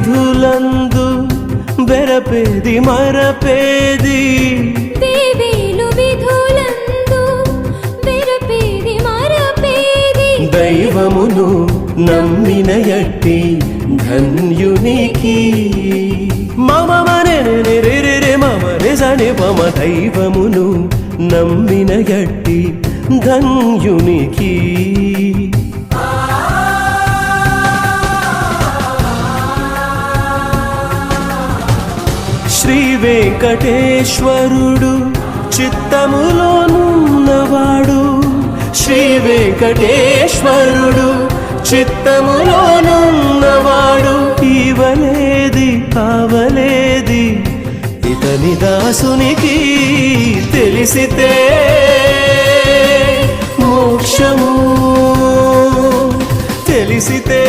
విధులందు బెరపేది మరపేది. దేవేలు విధులందు వెరపేది మరపేది. దైవమును నమ్మిన ఎట్టి ధన్యునికి. మమ మనే మమ నిజని మమ దైవమును నమ్మిన ఎట్టి ధన్యునికి. శ్రీ వెంకటేశ్వరుడు చిత్తములోనున్నవాడు శ్రీ వెంకటేశ్వరుడు చిత్తములోనున్నవాడు ఇవ్వలేది కావలేది. ఇతని దాసునికి తెలిసితే మోక్షము. తెలిసితే